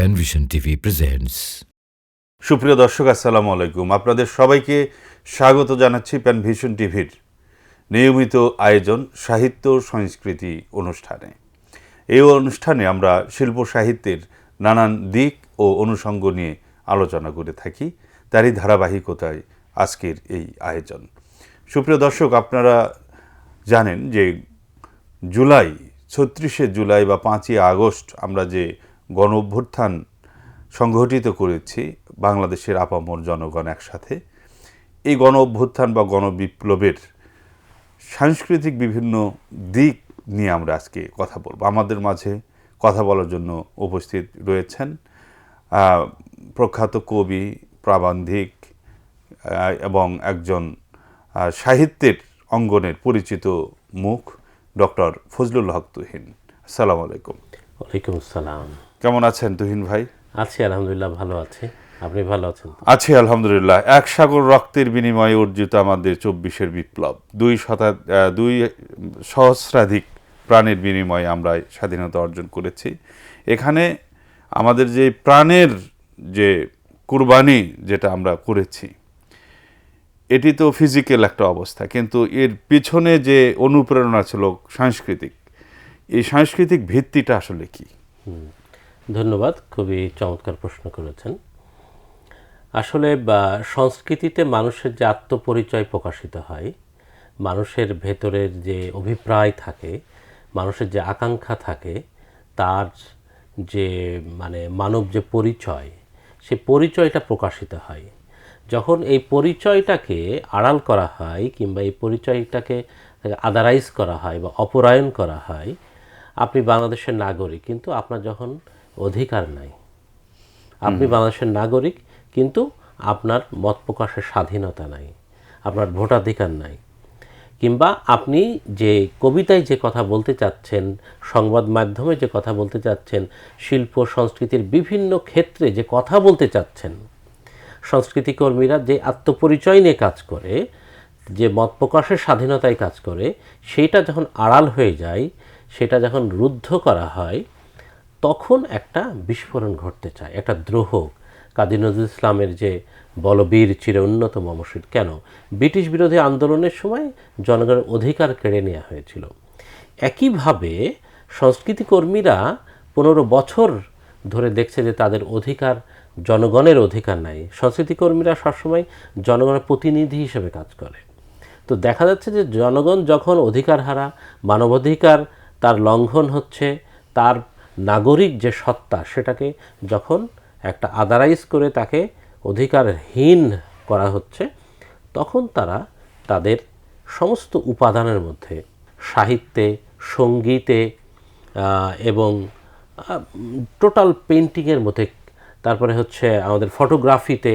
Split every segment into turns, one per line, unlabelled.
Panvision TV presents
সুপ্রিয় দর্শক, আসসালামু আলাইকুম। আপনাদের সবাইকে স্বাগত জানাচ্ছি প্যান ভিশন টিভির নিয়মিত আয়োজন, সাহিত্য সংস্কৃতি অনুষ্ঠানে। এই অনুষ্ঠানে আমরা শিল্প সাহিত্যের নানান দিক ও অনুষঙ্গ নিয়ে আলোচনা করে থাকি। তারই ধারাবাহিকতায় আজকের এই আয়োজন। সুপ্রিয় দর্শক, আপনারা জানেন যে জুলাই, ছত্রিশে জুলাই বা পাঁচই আগস্ট আমরা যে গণ অভ্যুত্থান সংগঠিত করেছি বাংলাদেশের আপামর জনগণ একসাথে। এই গণ অভ্যুত্থান বা গণবিপ্লবের সাংস্কৃতিক বিভিন্ন দিক নিয়ে আমরা আজকে কথা বলব। আমাদের মাঝে কথা বলার জন্য উপস্থিত রয়েছেন প্রখ্যাত কবি, প্রাবন্ধিক এবং একজন সাহিত্যের অঙ্গনের পরিচিত মুখ ডক্টর ফজলুল হক তুহিন। আসসালামু আলাইকুম।
ওয়ালাইকুম আসসালাম।
কেমন আছেন তুহিন ভাই?
আছি আলহামদুলিল্লাহ ভালো আছি। আপনি ভালো আছেন?
আছি আলহামদুলিল্লাহ। এক সাগর রক্তের বিনিময়ে অর্জিত আমাদের চব্বিশের বিপ্লব। দুই শতা দুই সহস্রাধিক প্রাণের বিনিময়ে আমরা স্বাধীনতা অর্জন করেছি। এখানে আমাদের যে প্রাণের যে কুরবানি যেটা আমরা করেছি এটি তো ফিজিক্যাল একটা অবস্থা কিন্তু এর পিছনে যে অনুপ্রেরণা ছিল সাংস্কৃতিক এই সাংস্কৃতিক ভিত্তিটা আসলে কি?
ধন্যবাদ, খুবই চমৎকার প্রশ্ন করেছেন। আসলে সংস্কৃতিতে মানুষের যে আত্মপরিচয় প্রকাশিত হয়, মানুষের ভেতরের যে অভিপ্রায় থাকে, মানুষের যে আকাঙ্ক্ষা থাকে, তার যে মানে মানব যে পরিচয়, সে পরিচয়টা প্রকাশিত হয়। যখন এই পরিচয়টাকে আড়াল করা হয়, কিংবা এই পরিচয়টাকে আদারাইজ করা হয়, বা অপরায়ণ করা হয়, আপনি বাংলাদেশের নাগরিক, কিন্তু আপনার যখন অধিকার নাই। আপনি বাংলাদেশের নাগরিক কিন্তু আপনার মত প্রকাশের স্বাধীনতা নাই আপনার ভোটাধিকার নাই। কিংবা আপনি যে কবিতায় যে কথা বলতে চাচ্ছেন সংবাদ মাধ্যমে যে কথা বলতে চাচ্ছেন শিল্প সংস্কৃতির বিভিন্ন ক্ষেত্রে যে কথা বলতে চাচ্ছেন সংস্কৃতিকর্মীরা যে আত্মপরিচয় নিয়ে কাজ করে যে মত প্রকাশের স্বাধীনতায় কাজ করে সেটা যখন আড়াল হয়ে যায় সেটা যখন রুদ্ধ করা হয় তখন একটা বিস্ফোরণ ঘটতে চায়, একটা দ্রোহ। কাজী নজরুল ইসলামের যে বলবীর চির উন্নত মমসিদ কেন? ব্রিটিশ বিরোধী আন্দোলনের সময় জনগণের অধিকার কেড়ে নেওয়া হয়েছিল। একইভাবে সংস্কৃতি কর্মীরা পনেরো বছর ধরে দেখছে যে তাদের অধিকার, জনগণের অধিকার নাই। সংস্কৃতি কর্মীরা সবসময় জনগণের প্রতিনিধি হিসেবে কাজ করে। তো দেখা যাচ্ছে যে জনগণ যখন অধিকার হারা মানবাধিকার তার লঙ্ঘন হচ্ছে, তার নাগরিক যে সত্তা, সেটাকে যখন একটা আদারাইজ করে তাকে অধিকারহীন করা হচ্ছে, তখন তারা তাদের সমস্ত উপাদানের মধ্যে সাহিত্যে, সঙ্গীতে এবং টোটাল পেন্টিংয়ের মধ্যে, তারপরে হচ্ছে আমাদের ফটোগ্রাফিতে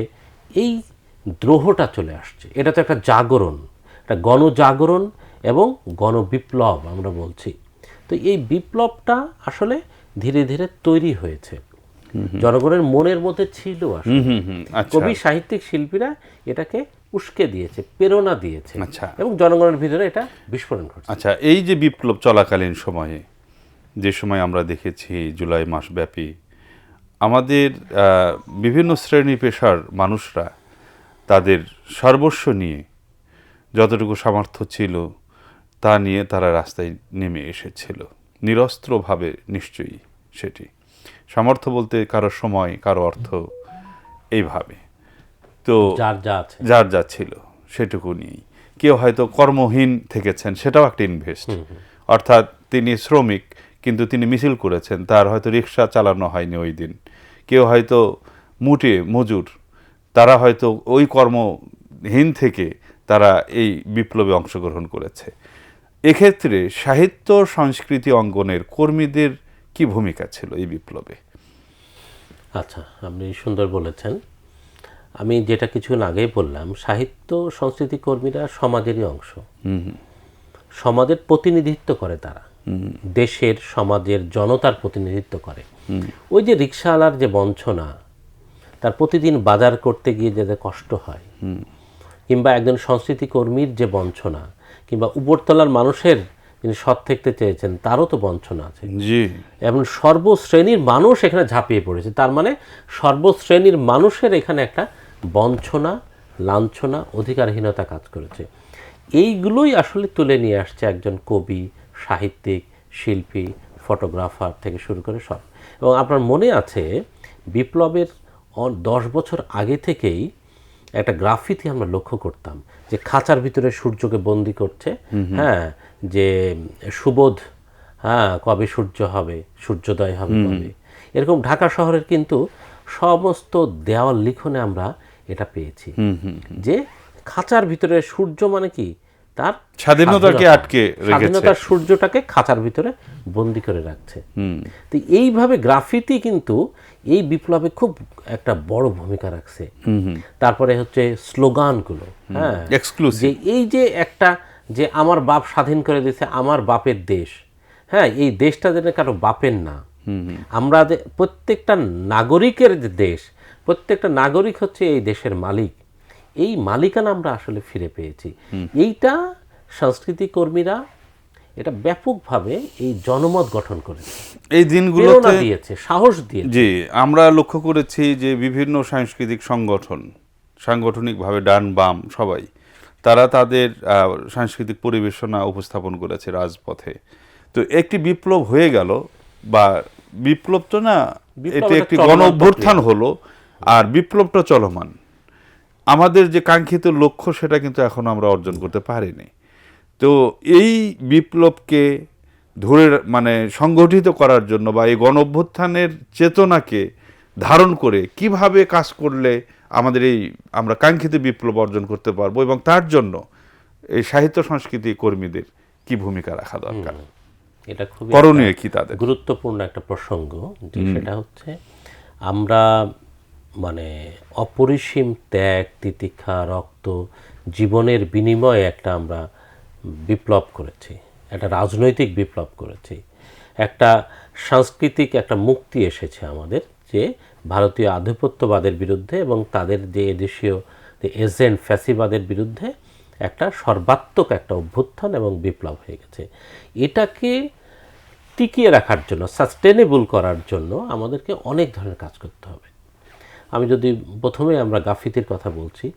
এই দ্রোহটা চলে আসছে। এটা তো একটা জাগরণ, একটা গণজাগরণ এবং গণবিপ্লব আমরা বলছি। তো এই বিপ্লবটা আসলে ধীরে ধীরে তৈরি হয়েছে। জনগণের মনের মধ্যে ছিল আসলে।
হুম হুম আচ্ছা।
কবি সাহিত্যিক শিল্পীরা এটাকে উস্কে দিয়েছে প্রেরণা দিয়েছে।
আচ্ছা।
এবং জনগণের ভিতরে এটা বিস্ফোরণ ঘটছে।
আচ্ছা এই যে বিপ্লব চলাকালীন সময়ে যে সময় আমরা দেখেছি জুলাই মাস ব্যাপী আমাদের বিভিন্ন শ্রেণি পেশার মানুষরা তাদের সর্বস্ব নিয়ে যতটুকু সামর্থ্য ছিল তা নিয়ে তারা রাস্তায় নেমে এসেছিল। নিরস্ত্রভাবে নিশ্চয়ই সেটি। সামর্থ্য বলতে কারও সময় কারও অর্থ এইভাবে। তো
যার যা
যার যা ছিল সেটুকু নিয়েই। কেউ হয়তো কর্মহীন থেকেছেন সেটাও একটা ইনভেস্ট অর্থাৎ তিনি শ্রমিক কিন্তু তিনি মিছিল করেছেন তার হয়তো রিক্সা চালানো হয়নি ওই দিন। কেউ হয়তো মুটে মজুর তারা হয়তো ওই কর্মহীন থেকে তারা এই বিপ্লবে অংশগ্রহণ করেছে। এক্ষেত্রে সাহিত্য সংস্কৃতি অঙ্গনের কর্মীদের কি ভূমিকা ছিল এই বিপ্লবে?
আচ্ছা আপনি সুন্দর বলেছেন। আমি যেটা কিছুক্ষণ আগেই বললাম সাহিত্য সংস্কৃতি কর্মীরা সমাজেরই অংশ। সমাজের প্রতিনিধিত্ব করে তারা। দেশের সমাজের জনতার প্রতিনিধিত্ব করে। ওই যে রিক্সাওয়ালার যে বঞ্চনা তার প্রতিদিন বাজার করতে গিয়ে যাতে কষ্ট হয় কিংবা একজন সংস্কৃতি কর্মীর যে বঞ্চনা কিংবা উপরতলার মানুষের যিনি সৎ থাকতে চেয়েছেন তারও তো বঞ্চনা আছে।
জি।
এবং সর্বশ্রেণীর মানুষ এখানে ঝাঁপিয়ে পড়েছে। তার মানে সর্বশ্রেণীর মানুষের এখানে একটা বঞ্চনা লাঞ্ছনা অধিকারহীনতা কাজ করেছে। এইগুলোই আসলে তুলে নিয়ে আসছে একজন কবি সাহিত্যিক শিল্পী ফটোগ্রাফার থেকে শুরু করে সব। এবং আপনার মনে আছে বিপ্লবের দশ বছর আগে থেকেই একটা গ্রাফিতি আমরা লক্ষ্য করতাম যে খাঁচার ভিতরে সূর্যকে বন্দি করছে হ্যাঁ যে সুবোধ হ্যাঁ কবে সূর্য হবে সূর্যোদয় হবে কবে। এরকম ঢাকা শহরের কিন্তু সমস্ত দেওয়াল লিখনে আমরা এটা পেয়েছি। যে খাঁচার ভিতরে সূর্য মানে কি? তার
স্বাধীনতাকে
স্বাধীনতা।
আটকে
স্বাধীনতার সূর্যটাকে খাঁচার ভিতরে বন্দি করে রাখছে। তো এইভাবে গ্রাফিতি কিন্তু এই বিপ্লবে খুব একটা বড় ভূমিকা রাখছে। তারপরে হচ্ছে স্লোগানগুলো হ্যাঁ।
এক্সক্লুসিভ
যে এই যে একটা যে আমার বাপ স্বাধীন করে দিয়েছে আমার বাপের দেশ। হ্যাঁ এই দেশটা যেন কারও বাপের না। আমরা যে প্রত্যেকটা নাগরিকের যে দেশ প্রত্যেকটা নাগরিক হচ্ছে এই দেশের মালিক। এই মালিকানা আমরা আসলে ফিরে পেয়েছি। এইটা সংস্কৃতি কর্মীরা এটা ব্যাপকভাবে এই জনমত গঠন করেছে।
এই দিনগুলোতে
দিয়েছে সাহস দিয়েছে।
জি আমরা লক্ষ্য করেছি যে বিভিন্ন সাংস্কৃতিক সংগঠন সাংগঠনিকভাবে ডান বাম সবাই তারা তাদের সাংস্কৃতিক পরিবেশনা উপস্থাপন করেছে রাজপথে। তো একটি বিপ্লব হয়ে গেল বা বিপ্লব তো না এটি
একটি
গণ অভ্যুত্থান হলো আর বিপ্লবটা চলমান। আমাদের যে কাঙ্ক্ষিত লক্ষ্য সেটা কিন্তু এখনও আমরা অর্জন করতে পারিনি। তো এই বিপ্লবকে ধরে মানে সংগঠিত করার জন্য বা এই গণ অভ্যুত্থানের চেতনাকে ধারণ করে কীভাবে কাজ করলে আমাদের এই আমরা কাঙ্ক্ষিত বিপ্লব অর্জন করতে পারব এবং তার জন্য এই সাহিত্য সংস্কৃতি কর্মীদের কি ভূমিকা রাখা দরকার?
এটা খুবই
করণীয় কি তাদের?
গুরুত্বপূর্ণ একটা প্রসঙ্গ সেটা হচ্ছে আমরা মানে অপরিসীম ত্যাগ, তিতিক্ষা, রক্ত, জীবনের বিনিময়ে একটা আমরা বিপ্লব করেছি, একটা রাজনৈতিক বিপ্লব করেছি। একটা সাংস্কৃতিক একটা মুক্তি এসেছে আমাদের যে ভারতীয় আধিপত্যবাদের বিরুদ্ধে এবং তাদের যে এদেশীয় যে এজেন্ট ফ্যাসিবাদের বিরুদ্ধে একটা সর্বাত্মক একটা অভ্যুত্থান এবং বিপ্লব হয়ে গেছে। এটাকে টিকিয়ে রাখার জন্য সাস্টেনেবল করার জন্য আমাদেরকে অনেক ধরনের কাজ করতে হবে। আমি যদি প্রথমে আমরা গ্রাফিতির কথা বলছি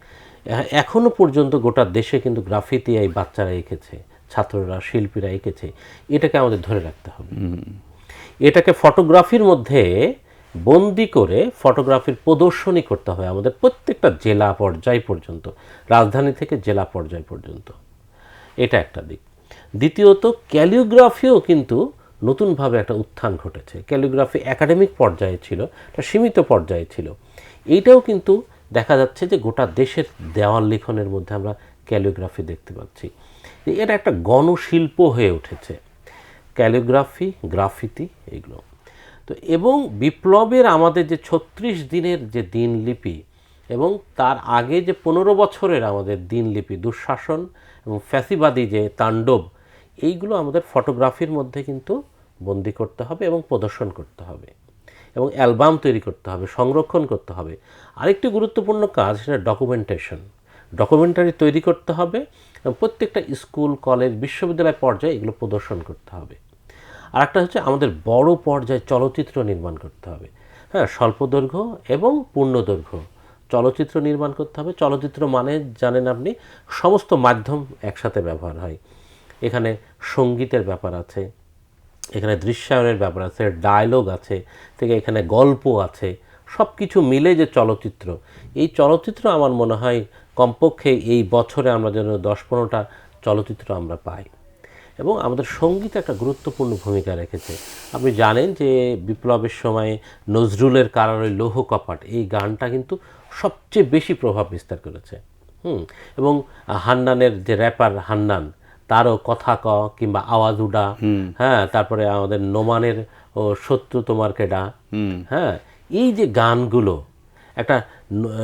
এ- এখনও পর্যন্ত গোটা দেশে কিন্তু গ্রাফিতি এই বাচ্চারা এঁকেছে ছাত্ররা শিল্পীরা এঁকেছে। এটাকে আমাদের ধরে রাখতে হবে। এটাকে ফটোগ্রাফির মধ্যে বন্দি করে ফটোগ্রাফির প্রদর্শনী করতে হবে আমাদের প্রত্যেকটা জেলা পর্যায় পর্যন্ত রাজধানী থেকে জেলা পর্যায় পর্যন্ত। এটা একটা দিক। দ্বিতীয়ত ক্যালিওগ্রাফিও কিন্তু নতুনভাবে একটা উত্থান ঘটেছে। ক্যালিওগ্রাফি একাডেমিক পর্যায়ে ছিল এটা সীমিত পর্যায়ে ছিল। এইটাও কিন্তু দেখা যাচ্ছে যে গোটা দেশের দেওয়াল লিখনের মধ্যে আমরা ক্যালিওগ্রাফি দেখতে পাচ্ছি। এটা একটা গণশিল্প হয়ে উঠেছে। ক্যালিওগ্রাফি গ্রাফিতি, এগুলো। তো এবং বিপ্লবের আমাদের যে ছত্রিশ দিনের যে দিনলিপি এবং তার আগে যে পনেরো বছরের আমাদের দিনলিপি, দুঃশাসন এবং ফ্যাসিবাদী যে তাণ্ডব, এইগুলো আমাদের ফটোগ্রাফির মধ্যে কিন্তু বন্দি করতে হবে এবং প্রদর্শন করতে হবে। এবং অ্যালবাম তৈরি করতে হবে, সংরক্ষণ করতে হবে। আরেকটি গুরুত্বপূর্ণ কাজ সেটা ডকুমেন্টেশন। ডকুমেন্টারি তৈরি করতে হবে এবং প্রত্যেকটা স্কুল, কলেজ, বিশ্ববিদ্যালয় পর্যায়ে এগুলো প্রদর্শন করতে হবে। আর একটা হচ্ছে আমাদের বড় পর্যায়ে চলচ্চিত্র নির্মাণ করতে হবে। হ্যাঁ স্বল্পদৈর্ঘ্য এবং পূর্ণদৈর্ঘ্য চলচ্চিত্র নির্মাণ করতে হবে। চলচ্চিত্র মানে জানেন আপনি, সমস্ত মাধ্যম একসাথে ব্যবহার হয়। এখানে সঙ্গীতের ব্যাপার আছে এখানে দৃশ্যায়নের ব্যাপার আছে ডায়লগ আছে, থেকে এখানে গল্প আছে সব কিছু মিলে যে চলচ্চিত্র। এই চলচ্চিত্র আমার মনে হয় কমপক্ষে এই বছরে আমরা যেন দশ পনেরোটা চলচ্চিত্র আমরা পাই। এবং আমাদের সংগীত একটা গুরুত্বপূর্ণ ভূমিকা রেখেছে। আপনি জানেন যে বিপ্লবের সময় নজরুলের কারণে লৌহ কপাট, এই গানটা কিন্তু সবচেয়ে বেশি প্রভাব বিস্তার করেছে। হুম, এবং হান্নানের যে র্যাপার হান্নান তারও কথা ক কিংবা আওয়াজ উডা হ্যাঁ তারপরে আমাদের নোমানের ও শত্রু তোমার কেডা? হ্যাঁ এই যে গানগুলো একটা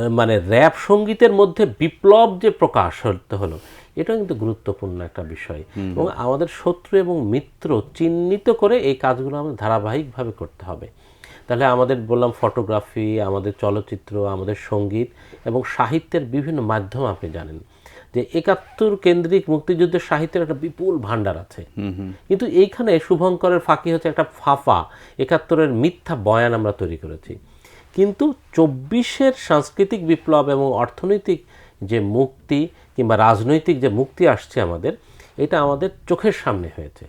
মানে র্যাপ সঙ্গীতের মধ্যে বিপ্লব যে প্রকাশ হতে হলো এটা কিন্তু গুরুত্বপূর্ণ একটা বিষয়। এবং আমাদের শত্রু এবং মিত্র চিহ্নিত করে এই কাজগুলো আমাদের ধারাবাহিকভাবে করতে হবে। তাহলে আমাদের বললাম ফটোগ্রাফি আমাদের চলচ্চিত্র আমাদের সংগীত এবং সাহিত্যের বিভিন্ন মাধ্যম আপনি জানেন। যে একাত্তর কেন্দ্রিক মুক্তিযুদ্ধের সাহিত্যের একটা বিপুল ভাণ্ডার আছে। কিন্তু এইখানে শুভঙ্করের ফাঁকি হচ্ছে একটা ফাফা একাত্তরের মিথ্যা বয়ান আমরা তৈরি করেছি। কিন্তু চব্বিশের সাংস্কৃতিক বিপ্লব এবং অর্থনৈতিক যে মুক্তি কিংবা রাজনৈতিক যে মুক্তি আসছে আমাদের এটা আমাদের চোখের সামনে হয়েছে।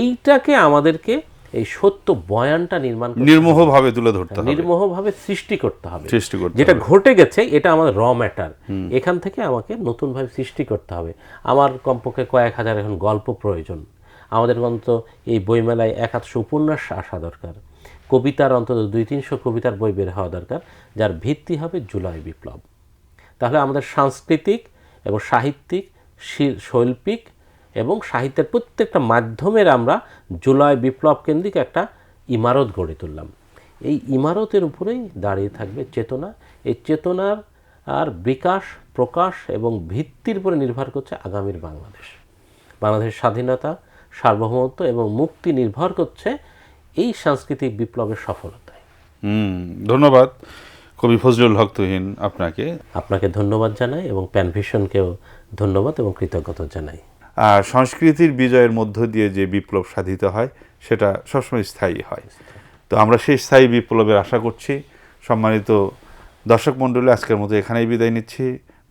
এইটাকে আমাদেরকে এই সত্য বয়ানটা নির্মাণ
নির্মোহভাবে তুলে ধরতে হবে।
নির্মোহভাবে সৃষ্টি করতে হবে।
সৃষ্টি করতে
যেটা ঘটে গেছে এটা আমাদের র ম্যাটার এখান থেকে আমাকে নতুনভাবে সৃষ্টি করতে হবে। আমার কমপক্ষে কয়েক হাজার এখন গল্প প্রয়োজন। আমাদের অন্তত এই বইমেলায় এক আধশো উপন্যাস আসা দরকার। কবিতার অন্তত দুই তিনশো কবিতার বই বের হওয়া দরকার যার ভিত্তি হবে জুলাই বিপ্লব। তাহলে আমাদের সাংস্কৃতিক এবং সাহিত্যিক শৈল্পিক এবং সাহিত্যের প্রত্যেকটা মাধ্যমের আমরা জুলাই বিপ্লব কেন্দ্রিক একটা ইমারত গড়ে তুললাম। এই ইমারতের উপরেই দাঁড়িয়ে থাকবে চেতনা। এই চেতনার আর বিকাশ প্রকাশ এবং ভিত্তির উপরে নির্ভর করছে আগামীর বাংলাদেশ। বাংলাদেশের স্বাধীনতা সার্বভৌমত্ব এবং মুক্তি নির্ভর করছে এই সাংস্কৃতিক বিপ্লবের সফলতায়।
হুম ধন্যবাদ। কবি ফজলুল হক তুহিন আপনাকে।
আপনাকে ধন্যবাদ জানাই এবং প্যানভিশনকেও ধন্যবাদ এবং কৃতজ্ঞতা জানাই।
সংস্কৃতির বিজয়ের মধ্য দিয়ে যে বিপ্লব সাধিত হয়, সেটা সবসময় স্থায়ী হয়। তো আমরা সেই স্থায়ী বিপ্লবের আশা করছি। সম্মানিত দর্শক মণ্ডলী, আজকের মতো এখানেই বিদায় নিচ্ছি।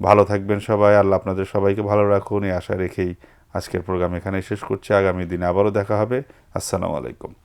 ভালো থাকবেন সবাই। আল্লাহ আপনাদের সবাইকে ভালো রাখুন। এই আশা রেখেই আজকের প্রোগ্রাম এখানেই শেষ করছি। আগামী দিনে আবারও দেখা হবে। আসসালামু আলাইকুম।